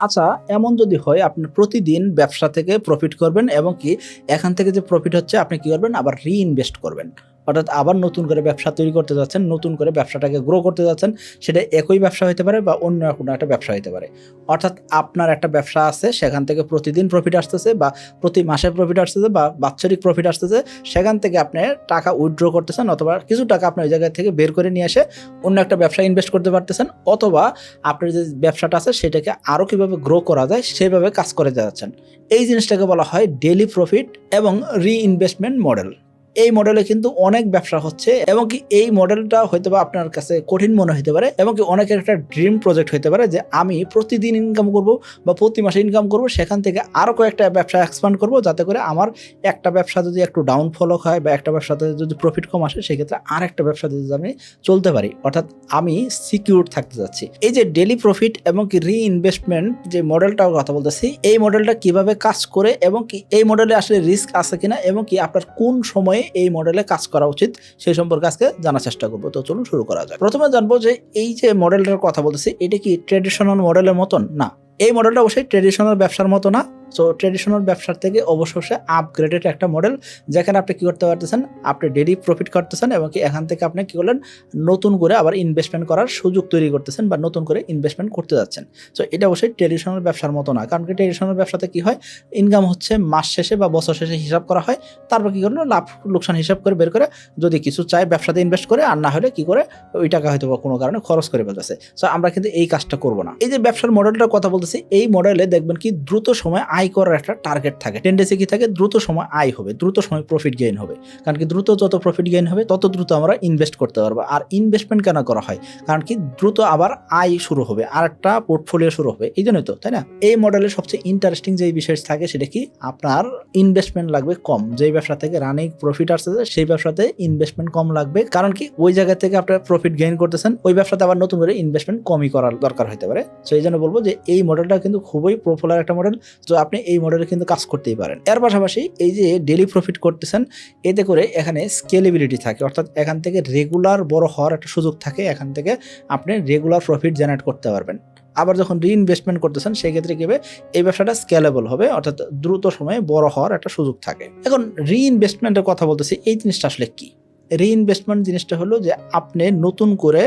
আচ্ছা এমন যদি হয়, আপনি প্রতিদিন ব্যবসা থেকে প্রফিট করবেন এবং কি এখান থেকে যে প্রফিট হচ্ছে, আপনি কি করবেন? আবার রিইনভেস্ট করবেন। অর্থাৎ আবার নতুন করে ব্যবসা তৈরি করতে যাচ্ছেন, নতুন করে ব্যবসাটাকে গ্রো করতে যাচ্ছেন, সেটা একই ব্যবসা হতে পারে বা অন্য কোনো একটা ব্যবসা হতে পারে। অর্থাৎ আপনার একটা ব্যবসা আছে, সেখান থেকে প্রতিদিন প্রফিট আসতেছে বা প্রতি মাসে প্রফিট আসতেছে বা বাৎসরিক প্রফিট আসতেছে, সেখান থেকে আপনি টাকা উইথড্র করতেছেন অথবা কিছু টাকা আপনি ওই জায়গা থেকে বের করে নিয়ে এসে অন্য একটা ব্যবসা ইনভেস্ট করতে পারতেছেন অথবা আপনার যে ব্যবসাটা আছে, সেটাকে আরও কীভাবে গ্রো করা যায়, সেভাবে কাজ করে যাচ্ছেন। এই জিনিসটাকে বলা হয় ডেলি প্রফিট এবং রিইনভেস্টমেন্ট মডেল এই মডেলে কিন্তু অনেক ব্যবসা হচ্ছে এবং কি এই মডেলটা হয়তো বা আপনার কাছে কঠিন মনে হতে পারে এবং কি অনেকের একটা ড্রিম প্রজেক্ট হতে পারে যে আমি প্রতিদিন ইনকাম করব বা প্রতি মাসে ইনকাম করব, সেখান থেকে আরও কয়েকটা ব্যবসা এক্সপান্ড করব যাতে করে আমার একটা ব্যবসা যদি একটু ডাউনফল হয় বা একটা ব্যবসাতে যদি প্রফিট কম আসে, সেক্ষেত্রে আর একটা ব্যবসা যদি আমি চলতে পারি। অর্থাৎ আমি সিকিউর থাকতে যাচ্ছি এই যে ডেলি প্রফিট এবং কি রিইনভেস্টমেন্ট যে মডেলটার কথা বলতেছি, এই মডেলটা কীভাবে কাজ করে এবং কি এই মডেলে আসলে রিস্ক আছে কিনা এবং কি আপনার কোন সময়ে এই মডেলে কাজ করা উচিত, সেই সম্পর্কে আজকে জানার চেষ্টা করব। তো চলুন শুরু করা যাক। প্রথমে জানব যে এই যে মডেলটার কথা বলতেছি, এটা কি ট্রেডিশনাল মডেলের মতন? না। এই মডেলটা অবশ্যই ট্রেডিশনাল ব্যবসার মতো না সো ট্রেডিশনাল ব্যবসার থেকে অবশ্যই আপগ্রেডেড একটা মডেল যেখানে আপনি কী করতে পারতেছেন? আপনি ডেলি প্রফিট করতেছেন এবং কি এখান থেকে আপনি কী করলেন? নতুন করে আবার ইনভেস্টমেন্ট করার সুযোগ তৈরি করতেছেন বা নতুন করে ইনভেস্টমেন্ট করতে যাচ্ছেন। সো এটা অবশ্যই ট্রেডিশনাল ব্যবসার মতো না। কারণ কি ট্রেডিশনাল ব্যবসাতে কী হয়? ইনকাম হচ্ছে মাস শেষে বা বছর শেষে হিসাব করা হয়। তারপর কী করল? লাভ, লোকসান হিসাব করে বের করে যদি কিছু চায় ব্যবসাতে ইনভেস্ট করে, আর না হলে কী করে? ওই টাকা হয়তো বা কোনো কারণে খরচ করে ফেলতেছে। সো আমরা কিন্তু এই কাজটা করব না। এই যে ব্যবসার মডেলটার কথা বলতেছি, এই মডেলে দেখবেন কি দ্রুত সময় আয় করার একটা টার্গেট থাকে। টেন্ডেন্সি কি থাকে? দ্রুত সময় আয় হবে, দ্রুত সময় প্রফিট গেইন হবে। কারণ কি দ্রুত যত প্রফিট গেইন হবে, তত দ্রুত আমরা ইনভেস্ট করতে পারব। আর ইনভেস্টমেন্ট কেন করা হয়? কারণ কি দ্রুত আবার আয় শুরু হবে আর একটা পোর্টফোলিও শুরু হবে। এই জন্যই তো, তাই না? এই মডেলের সবচেয়ে ইন্টারেস্টিং যে বিষয় থাকে সেটা কি? আপনার ইনভেস্টমেন্ট লাগবে কম। যেই ব্যবসা থেকে রানিং প্রফিট আসছে, সেই ব্যবসাতে ইনভেস্টমেন্ট কম লাগবে। কারণ কি ওই জায়গা থেকে আপনার প্রফিট গেইন করতেছেন, ওই ব্যবসাতে আবার নতুন করে ইনভেস্টমেন্ট কমই করার দরকার হতে পারে। এই জন্য বলব যে এই মডেলটা কিন্তু খুবই পপুলার একটা মডেল তো আপনি এই মডেলে কিন্তু কাজ করতেই পারেন। এর পাশাপাশি এই যে ডেলি প্রফিট করতেছেন, এতে করে এখানে স্কেলেবিলিটি থাকে। অর্থাৎ এখান থেকে রেগুলার বড় হওয়ার একটা সুযোগ থাকে। এখান থেকে আপনি রেগুলার প্রফিট জেনারেট করতে পারবেন। আবার যখন রিইনভেস্টমেন্ট করতেছেন সেই ক্ষেত্রে কি হবে? এই ব্যবসাটা স্কেলেবল হবে। অর্থাৎ দ্রুত সময়ে বড় হওয়ার একটা সুযোগ থাকে। এখন রিইনভেস্টমেন্টের কথা বলতেছি, এই জিনিসটা আসলে কি? রিইনভেস্টমেন্ট জিনিসটা হলো যে আপনি নতুন করে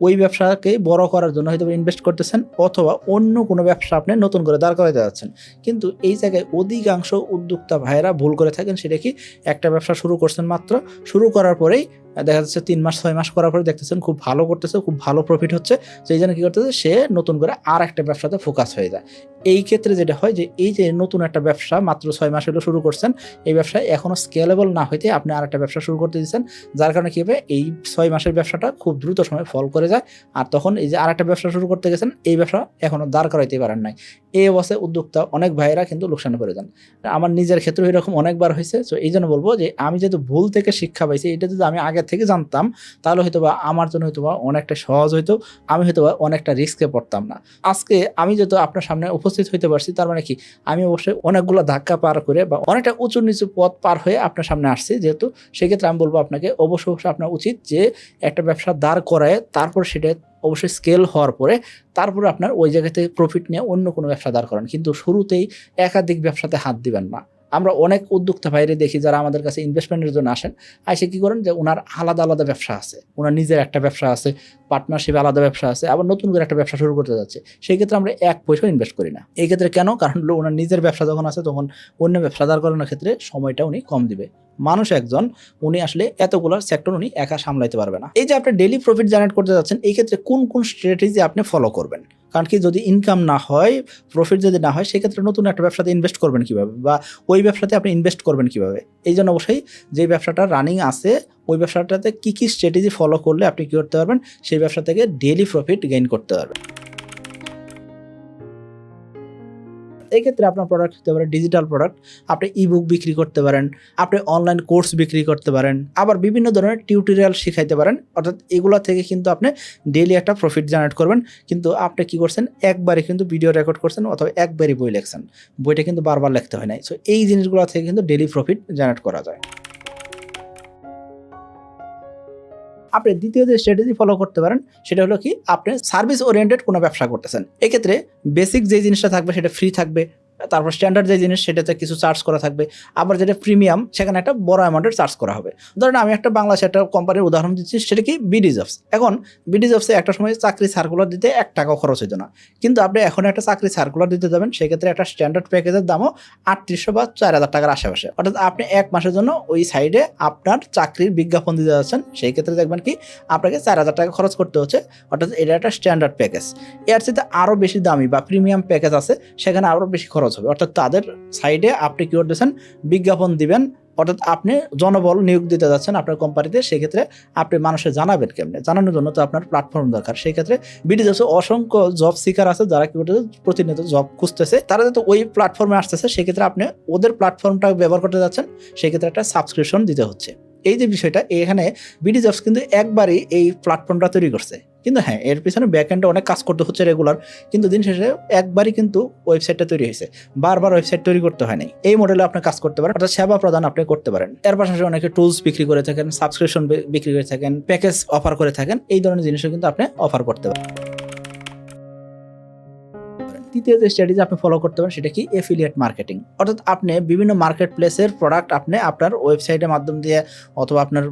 ওই ব্যবসাকে বড় করার জন্য হয়তো ইনভেস্ট করতেছেন অথবা অন্য কোনো ব্যবসা আপনি নতুন করে দাঁড় করাতে যাচ্ছেন। কিন্তু এই জায়গায় অধিকাংশ উদ্যোক্তা ভাইয়েরা ভুল করে থাকেন, সেটা কি একটা ব্যবসা শুরু করছেন মাত্র, শুরু করার পরেই দেখা যাচ্ছে তিন মাস, ছয় মাস করার পরে দেখতেছেন খুব ভালো করতেছে, খুব ভালো প্রফিট হচ্ছে। সেই জন্য কী করতেছে, সে নতুন করে আর একটা ব্যবসাতে ফোকাস হয়ে যায়। এই ক্ষেত্রে যেটা হয় যে, এই যে নতুন একটা ব্যবসা মাত্র ছয় মাস হলো শুরু করছেন, এই ব্যবসায় এখনও স্কেলেবল না হইতে আপনি আর একটা ব্যবসা শুরু করতে দিচ্ছেন। যার কারণে কী হবে, এই ছয় মাসের ব্যবসাটা খুব দ্রুত সময় ফল করে যায়। আর তখন এই যে আর একটা ব্যবসা শুরু করতে গেছেন, এই ব্যবসা এখনও দাঁড় করাইতে পারেন নাই। এই অবস্থায় উদ্যোক্তা অনেক ভাইয়েরা কিন্তু লোকসানে পড়ে যান আমার নিজের ক্ষেত্রে এরকম অনেকবার হয়েছে, তো এই জন্য বলব যে আমি যেহেতু ভুল থেকে শিক্ষা পাইছি, এটা যদি আমি আগে থেকে জানতাম, তাহলে হয়তো বা আমার জন্য হয়তো বা অনেকটা সহজ হইতো, আমি হয়তো বা অনেকটা রিস্কে পড়তাম না। আজকে আমি যেহেতু আপনার সামনে উপস্থিত হইতে পারছি, তার মানে কি? আমি অবশ্যই অনেকগুলো ধাক্কা পার করে বা অনেকটা উঁচু নিচু পথ পার হয়ে আপনার সামনে আসছি, যেহেতু সেক্ষেত্রে আমি বলব আপনাকে অবশ্য অবশ্যই আপনার উচিত যে একটা ব্যবসা দাঁড় করায়, তারপর সেটা অবশ্যই স্কেল হওয়ার পরে তারপরে আপনার ওই জায়গাতে প্রফিট নিয়ে অন্য কোনো ব্যবসা দাঁড় করান। কিন্তু শুরুতেই একাধিক ব্যবসাতে হাত দিবেন না। আমরা অনেক উদ্যোক্তা বাইরে দেখি যারা আমাদের কাছে ইনভেস্টমেন্টের জন্য আসেন, আইসে কী করেন যে ওনার আলাদা আলাদা ব্যবসা আছে। ওনার নিজের একটা ব্যবসা আছে পার্টনারশিপে আলাদা ব্যবসা আছে, আবার নতুন করে একটা ব্যবসা শুরু করতে যাচ্ছে। সেই ক্ষেত্রে আমরা এক পয়সাও ইনভেস্ট করি না। এই ক্ষেত্রে কেন? কারণ ওনার নিজের ব্যবসা যখন আছে তখন অন্য ব্যবসা দাঁড় করানোর ক্ষেত্রে সময়টা উনি কম দিবে। মানুষ একজন, উনি আসলে এতগুলো সেক্টর উনি একা সামলাইতে পারবে না। এই যে আপনি ডেলি প্রফিট জেনারেট করতে যাচ্ছেন, এই ক্ষেত্রে কোন কোন স্ট্র্যাটেজি আপনি ফলো করবেন? কারণ কি যদি ইনকাম না হয় প্রফিট যদি না হয়, সেক্ষেত্রে নতুন একটা ব্যবসাতে ইনভেস্ট করবেন কীভাবে? বা ওই ব্যবসাতে আপনি ইনভেস্ট করবেন কীভাবে? এই জন্য অবশ্যই যে ব্যবসাটা রানিং আছে, ওই ব্যবসাটাতে কী কী স্ট্র্যাটেজি ফলো করলে আপনি কী করতে পারবেন? সেই ব্যবসা থেকে ডেলি প্রফিট গেইন করতে পারবেন। এই ক্ষেত্রে আপনার প্রোডাক্ট হতে পারে ডিজিটাল প্রোডাক্ট আপনি ইবুক বিক্রি করতে পারেন, আপনি অনলাইন কোর্স বিক্রি করতে পারেন, আবার বিভিন্ন ধরনের টিউটোরিয়াল শিখাইতে পারেন, অর্থাৎ এগুলো থেকে কিন্তু আপনি ডেলি একটা প্রফিট জেনারেট করবেন, কিন্তু আপনি কি করছেন? একবারে কিন্তু ভিডিও রেকর্ড করছেন অথবা একবারই বই লেখছেন, বইটা কিন্তু বারবার লিখতে হয় নাই। সো এই জিনিসগুলো থেকে কিন্তু ডেলি প্রফিট জেনারেট করা যায়। আপনি দ্বিতীয় যে স্ট্র্যাটেজি ফলো করতে পারেন, সেটা হলো কি, আপনি সার্ভিস ওরিয়েন্টেড কোনো ব্যবসা করতেছেন। এক্ষেত্রে বেসিক যে জিনিসটা থাকবে, সেটা ফ্রি থাকবে। তারপর স্ট্যান্ডার্ড যে জিনিস সেটাতে কিছু চার্জ করা থাকবে। আবার যেটা প্রিমিয়াম সেখানে একটা বড় অ্যামাউন্টের চার্জ করা হবে। ধরেন আমি একটা বাংলাদেশে একটা কোম্পানির উদাহরণ দিচ্ছি, সেটা কি বিডি জবস এখন বিডি জবসে একটা সময় চাকরি সার্কুলার দিতে এক টাকাও খরচ হতো না। কিন্তু আপনি এখন একটা চাকরি সার্কুলার দিতে যাবেন, সেক্ষেত্রে একটা স্ট্যান্ডার্ড প্যাকেজের দামও আটত্রিশশো বা চার হাজার টাকার আশেপাশে। অর্থাৎ আপনি এক মাসের জন্য ওই সাইডে আপনার চাকরির বিজ্ঞাপন দিতে যাচ্ছেন, সেই ক্ষেত্রে দেখবেন কি আপনাকে চার হাজার টাকা খরচ করতে হচ্ছে। অর্থাৎ এটা একটা স্ট্যান্ডার্ড প্যাকেজ এর সাথে আরও বেশি দামি বা প্রিমিয়াম প্যাকেজ আছে, সেখানে আরও বেশি খরচ হবে। অর্থাৎ তাদের সাইডে আপনি কী করতেছেন বিজ্ঞাপন দিবেন, অর্থাৎ আপনি জনবল নিয়োগ দিতে যাচ্ছেন আপনার কোম্পানিতে সেক্ষেত্রে আপনি মানুষের জানাবেন কেমনে? জানানোর জন্য তো আপনার প্ল্যাটফর্ম দরকার। সেই ক্ষেত্রে বিডি অসংখ্য জব সিকার আছে যারা কি করতেছে প্রতিনিয়ত জব খুঁজতেছে। তারা যাতে ওই প্ল্যাটফর্মে আসতেছে, সেক্ষেত্রে আপনি ওদের প্ল্যাটফর্মটা ব্যবহার করতে যাচ্ছেন, সেক্ষেত্রে একটা সাবস্ক্রিপশন দিতে হচ্ছে। এই যে বিষয়টা, এখানে বিডি জবস কিন্তু একবারই এই প্ল্যাটফর্মটা তৈরি করছে। কিন্তু হ্যাঁ এর পিছনে ব্যাকএন্ডে অনেক কাজ করতে হচ্ছে রেগুলার কিন্তু দিন শেষে একবারই কিন্তু ওয়েবসাইটটা তৈরি হয়েছে। বারবার ওয়েবসাইট তৈরি করতে হয় নাই। এই মডেলে আপনি কাজ করতে পারেন, অর্থাৎ সেবা প্রদান আপনি করতে পারেন। এর পাশাপাশি অনেকে টুলস বিক্রি করে থাকেন সাবস্ক্রিপশন বিক্রি করে থাকেন প্যাকেজ অফার করে থাকেন, এই ধরনের জিনিসও কিন্তু আপনি অফার করতে পারেন। তৃতীয় যে স্ট্র্যাটেজি আপনি ফলো করতে পারেন, সেটা কি? এফিলিয়েট মার্কেটিং অর্থাৎ আপনি বিভিন্ন মার্কেট প্লেসের প্রোডাক্ট আপনি আপনার ওয়েবসাইটের মাধ্যম দিয়ে অথবা আপনার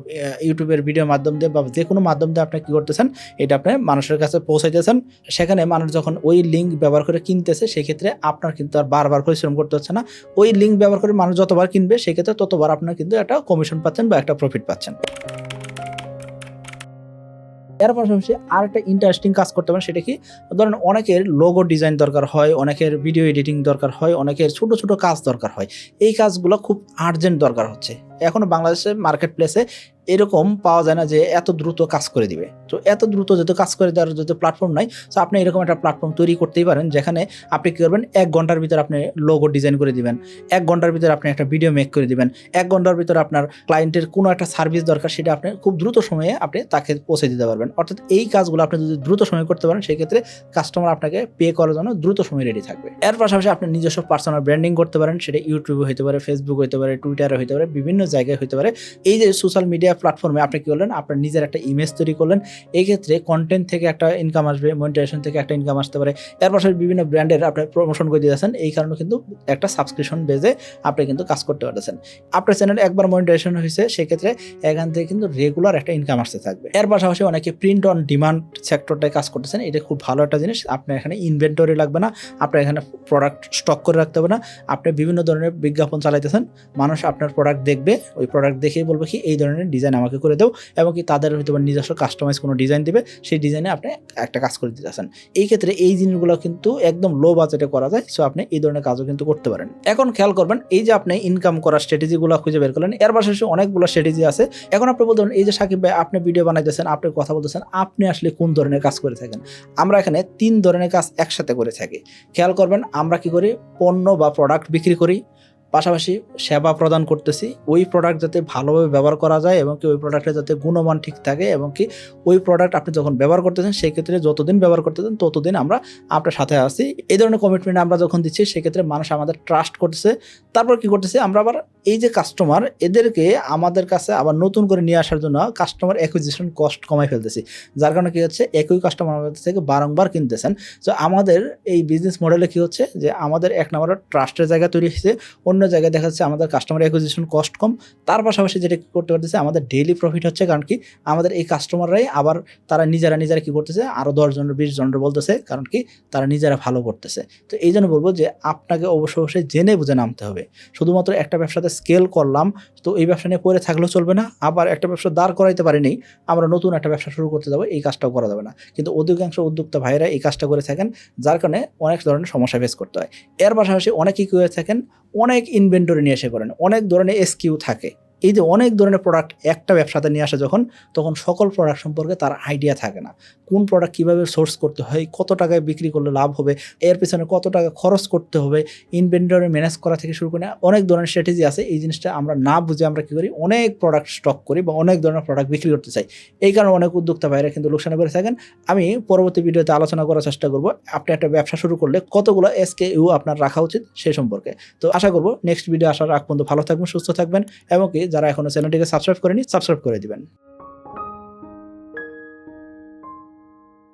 ইউটিউবের ভিডিওর মাধ্যম দিয়ে বা যে কোনো মাধ্যম দিয়ে আপনি কী করতেছেন, এটা আপনি মানুষের কাছে পৌঁছাইতেছেন। সেখানে মানুষ যখন ওই লিঙ্ক ব্যবহার করে কিনতেছে, সেক্ষেত্রে আপনার কিন্তু আর বারবার পরিশ্রম করতে হচ্ছে না। ওই লিঙ্ক ব্যবহার করে মানুষ যতবার কিনবে, সেক্ষেত্রে ততবার আপনার কিন্তু একটা কমিশন পাচ্ছেন বা একটা প্রফিট পাচ্ছেন। এর পাশাপাশি আর একটা ইন্টারেস্টিং কাজ করতে পারেন, সেটা কি? ধরেন অনেকের লোগো ডিজাইন দরকার হয়, অনেকের ভিডিও এডিটিং দরকার হয়, অনেকের ছোট ছোট কাজ দরকার হয়। এই কাজগুলো খুব আর্জেন্ট দরকার হচ্ছে। এখনও বাংলাদেশের মার্কেট প্লেসে এরকম পাওয়া যায় না যে এত দ্রুত কাজ করে দিবে। তো এত দ্রুত যেহেতু কাজ করে দেওয়ার যেহেতু প্ল্যাটফর্ম নাই তো আপনি এরকম একটা প্ল্যাটফর্ম তৈরি করতেই পারেন যেখানে আপনি কী করবেন, এক ঘণ্টার ভিতরে আপনি লোগো ডিজাইন করে দিবেন, এক ঘণ্টার ভিতরে আপনি একটা ভিডিও মেক করে দিবেন, এক ঘণ্টার ভিতরে আপনার ক্লায়েন্টের কোনো একটা সার্ভিস দরকার সেটা আপনি খুব দ্রুত সময়ে আপনি তাকে পৌঁছে দিতে পারবেন। অর্থাৎ এই কাজগুলো আপনি যদি দ্রুত সময়ে করতে পারেন, সেক্ষেত্রে কাস্টমার আপনাকে পে করার জন্য দ্রুত সময় রেডি থাকবে। এর পাশাপাশি আপনি নিজস্ব পার্সোনাল ব্র্যান্ডিং করতে পারেন, সেটা ইউটিউবে হতে পারে ফেসবুক হতে পারে টুইটারে হতে পারে, বিভিন্ন জায়গায় হতে পারে। এই যে সোশ্যাল মিডিয়া প্ল্যাটফর্মে আপনি কি করলেন? আপনার নিজের একটা ইমেজ তৈরি করলেন। এই ক্ষেত্রে কন্টেন্ট থেকে একটা ইনকাম আসবে মনিটাইজেশন থেকে একটা ইনকাম আসতে পারে। এর পাশাপাশি বিভিন্ন ব্র্যান্ডের আপনি প্রমোশন করে দিয়েছেন। এই কারণে কিন্তু একটা সাবস্ক্রিপশন বেজে আপনি কিন্তু কাজ করতে পারতেছেন। আপনার চ্যানেল একবার মনিটাইজেশন হয়েছে, সেক্ষেত্রে এখান থেকে কিন্তু রেগুলার একটা ইনকাম আসতে থাকবে। এর পাশাপাশি অনেকে প্রিন্ট অন ডিমান্ড সেক্টরটায় কাজ করতেছেন। এটা খুব ভালো একটা জিনিস। আপনার এখানে ইনভেন্টরি লাগবে না। আপনার এখানে প্রোডাক্ট স্টক করে রাখতে হবে না। আপনি বিভিন্ন ধরনের বিজ্ঞাপন চালাইতেছেন। মানুষ আপনার প্রোডাক্ট দেখবে। ওই প্রোডাক্ট দেখেই বলবে কি, এই ধরনের ডিজাইন আমাকে করে দাও এবং কি তাদের হয়তো নিজস্ব কাস্টমাইজ কোনো ডিজাইন দেবে, সেই ডিজাইনে আপনি একটা কাজ করে দিতেছেন এই ক্ষেত্রে এই জিনিসগুলো কিন্তু একদম লো বাজেটে করা যায় সো আপনি এই ধরনের কাজও কিন্তু করতে পারেন। এখন খেয়াল করবেন, এই যে আপনি ইনকাম করার স্ট্র্যাটেজিগুলো খুঁজে বের করলেন, এর পাশাপাশি অনেকগুলো স্ট্র্যাটেজি আছে। এখন আপনি বলতে এই যে সাকিব ভাই, আপনি ভিডিও বানাইতেছেন, আপনি কথা বলতেছেন, আপনি আসলে কোন ধরনের কাজ করে থাকেন? আমরা এখানে তিন ধরনের কাজ একসাথে করে থাকি। খেয়াল করবেন, আমরা কি করি, পণ্য বা প্রোডাক্ট বিক্রি করি পাশাপাশি সেবা প্রদান করতেছি। ওই প্রোডাক্ট যাতে ভালোভাবে ব্যবহার করা যায় এবং কি ওই প্রোডাক্টের যাতে গুণমান ঠিক থাকে এবং কি ওই প্রোডাক্ট আপনি যখন ব্যবহার করতেছেন সেই ক্ষেত্রে যতদিন ব্যবহার করতেছেন, ততদিন আমরা আপনার সাথে আসি এই ধরনের কমিটমেন্ট আমরা যখন দিচ্ছি, সেক্ষেত্রে মানুষ আমাদের ট্রাস্ট করতেছে। তারপর কি করতেছে, আমরা আবার এই যে কাস্টমার এদেরকে আমাদের কাছে আবার নতুন করে নিয়ে আসার জন্য কাস্টমার অ্যাকুইজিশন কস্ট কমাই ফেলতেছি। যার কারণে কী হচ্ছে, একই কাস্টমার আমাদের থেকে বারংবার কিনতেছেন। তো আমাদের এই বিজনেস মডেলে কি হচ্ছে, যে আমাদের এক নম্বরের ট্রাস্টের জায়গা তৈরি হয়েছে, অন্য জায়গায় দেখা যাচ্ছে আমাদের কাস্টমার অ্যাকুইজিশন কস্ট কম। তার পাশাপাশি যেটা কি করতে পারতেছে, আমাদের ডেইলি প্রফিট হচ্ছে কারণ কি, আমাদের এই কাস্টমাররাই আবার তারা নিজেরা নিজেরা কি করতেছে আরও দশজন বিশ জনের বলতেছে, কারণ কি, তারা নিজেরা ভালো করতেছে। তো এই জন্য বলব যে আপনাকে অবশ্যই অবশ্যই জেনে বুঝে নামতে হবে। শুধুমাত্র একটা ব্যবসাতে স্কেল করলাম, তো এই ব্যবসা নিয়ে পড়ে থাকলেও চলবে না, আবার একটা ব্যবসা দাঁড় করাইতে পারিনি, আমরা নতুন একটা ব্যবসা শুরু করতে যাব, এই কাজটাও করা যাবে না। কিন্তু অধিকাংশ উদ্যোক্তা ভাইরা এই কাজটা করে থাকেন, যার কারণে অনেক ধরনের সমস্যা ফেস করতে হয়। এর পাশাপাশি অনেকেই কি হয়ে থাকেন, অনেক ইনভেন্টরি নিয়ে এসে করেন। অনেক ধরনের এসকিউ থাকে। এই যে অনেক ধরনের প্রোডাক্ট একটা ব্যবসাতে নিয়ে আসে যখন, তখন সকল প্রোডাক্ট সম্পর্কে তার আইডিয়া থাকে না। কোন প্রোডাক্ট কীভাবে সোর্স করতে হয়, কত টাকায় বিক্রি করলে লাভ হবে, এর পিছনে কত টাকা খরচ করতে হবে ইনভেন্টরি ম্যানেজ করা থেকে শুরু করে অনেক ধরনের স্ট্র্যাটেজি আছে। এই জিনিসটা আমরা না বুঝে আমরা কী করি, অনেক প্রোডাক্ট স্টক করি বা অনেক ধরনের প্রোডাক্ট বিক্রি করতে চাই। এই কারণে অনেক উদ্যোক্তা ভাইরা কিন্তু লোকসানে করে থাকেন। আমি পরবর্তী ভিডিওতে আলোচনা করার চেষ্টা করব, আপনি একটা ব্যবসা শুরু করলে কতগুলো এসকে ইউ আপনার রাখা উচিত সেই সম্পর্কে। তো আশা করব নেক্সট ভিডিও আসার আগ পর্যন্ত ভালো থাকবেন, সুস্থ থাকবেন এবং কি যারা এখনও চ্যানেলটিকে সাবস্ক্রাইব করেনি সাবস্ক্রাইব করে দিবেন।